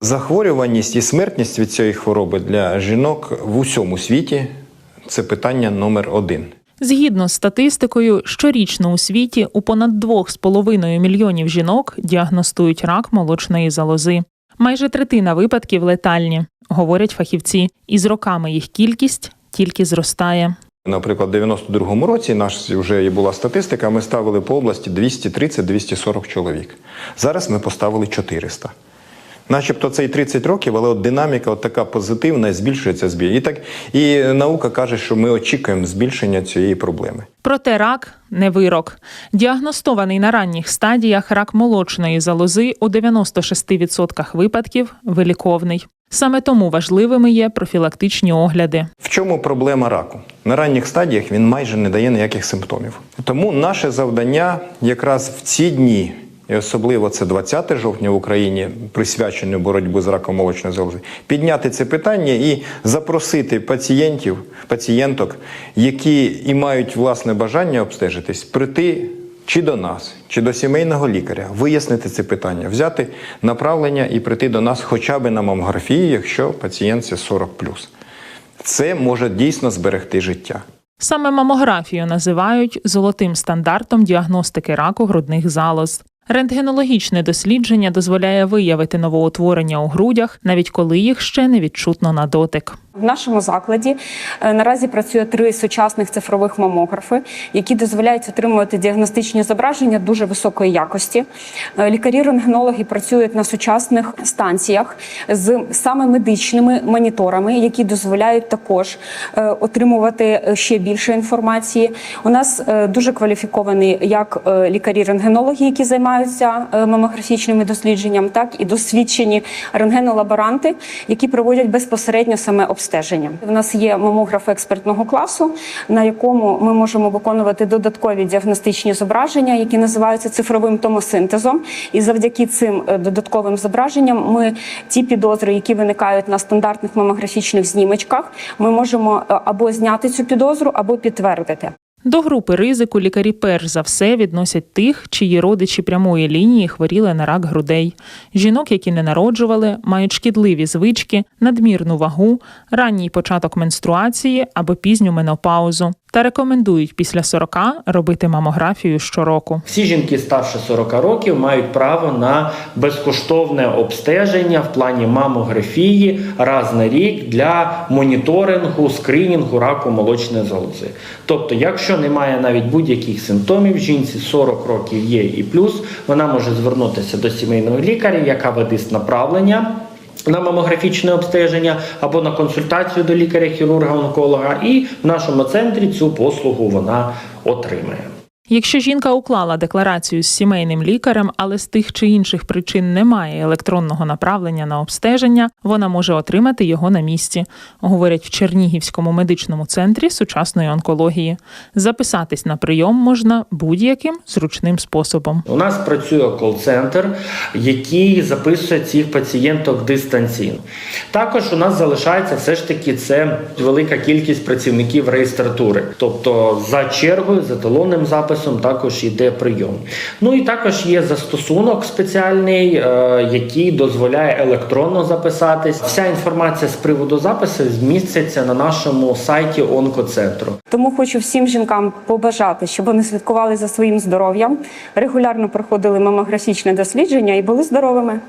Захворюваність і смертність від цієї хвороби для жінок в усьому світі це питання номер один. Згідно з статистикою, щорічно у світі у понад 2,5 мільйонів жінок діагностують рак молочної залози. Майже третина випадків летальні, говорять фахівці, і з роками їх кількість тільки зростає. Наприклад, у 92-му році наш вже була статистика. Ми ставили по області 230-240 чоловік. Зараз ми поставили 400. Начебто це і 30 років, але от динаміка от така позитивна, збільшується збіль. І так і наука каже, що ми очікуємо збільшення цієї проблеми. Проте рак не вирок. Діагностований на ранніх стадіях рак молочної залози у 96% випадків виліковний. Саме тому важливими є профілактичні огляди. В чому проблема раку? На ранніх стадіях він майже не дає ніяких симптомів. Тому наше завдання якраз в ці дні, і особливо це 20 жовтня в Україні, присвячене боротьбі з раком молочної залози, підняти це питання і запросити пацієнтів, пацієнток, які і мають власне бажання обстежитись, прийти. Чи до нас, чи до сімейного лікаря, вияснити це питання, взяти направлення і прийти до нас хоча б на мамографію, якщо пацієнт це 40 Це може дійсно зберегти життя. Саме мамографію називають золотим стандартом діагностики раку грудних залоз. Рентгенологічне дослідження дозволяє виявити новоутворення у грудях, навіть коли їх ще не відчутно на дотик. В нашому закладі е, наразі працює три сучасних цифрових мамографи, які дозволяють отримувати діагностичні зображення дуже високої якості. Е, Лікарі-рентгенологи працюють на сучасних станціях з саме медичними моніторами, які дозволяють також е, отримувати ще більше інформації. У нас дуже кваліфіковані як лікарі-рентгенологи, які займаються мамографічними дослідженням, так і досвідчені рентгенолаборанти, які проводять безпосередньо саме обстеження. У нас є мамограф експертного класу, на якому ми можемо виконувати додаткові діагностичні зображення, які називаються цифровим томосинтезом. І завдяки цим е, додатковим зображенням ми ті підозри, які виникають на стандартних мамографічних знімочках, ми можемо е, або зняти цю підозру, або підтвердити. До групи ризику лікарі перш за все відносять тих, чиї родичі прямої лінії хворіли на рак грудей, жінок, які не народжували, мають шкідливі звички, надмірну вагу, ранній початок менструації або пізню менопаузу. Та рекомендують після 40 робити мамографію щороку. Всі жінки старше 40 років мають право на безкоштовне обстеження в плані мамографії раз на рік для моніторингу, скринінгу раку молочної залози. Тобто, якщо немає навіть будь-яких симптомів, жінці 40 років є і плюс, вона може звернутися до сімейного лікаря, яка видасть направлення. На мамографічне обстеження або на консультацію до лікаря-хірурга-онколога, і в нашому центрі цю послугу вона отримає. Якщо жінка уклала декларацію з сімейним лікарем, але з тих чи інших причин немає електронного направлення на обстеження, вона може отримати його на місці, говорять в Чернігівському медичному центрі сучасної онкології. Записатись на прийом можна будь-яким зручним способом. У нас працює кол-центр, який записує цих пацієнток дистанційно. Також у нас залишається все ж таки це велика кількість працівників реєстратури. Тобто за чергою, за талонним записом також йде прийом. Ну і також є застосунок спеціальний, е, який дозволяє електронно записатись. Вся інформація з приводу запису зміститься на нашому сайті онкоцентру. Тому хочу всім жінкам побажати, щоб вони слідкували за своїм здоров'ям, регулярно проходили мамографічне дослідження і були здоровими.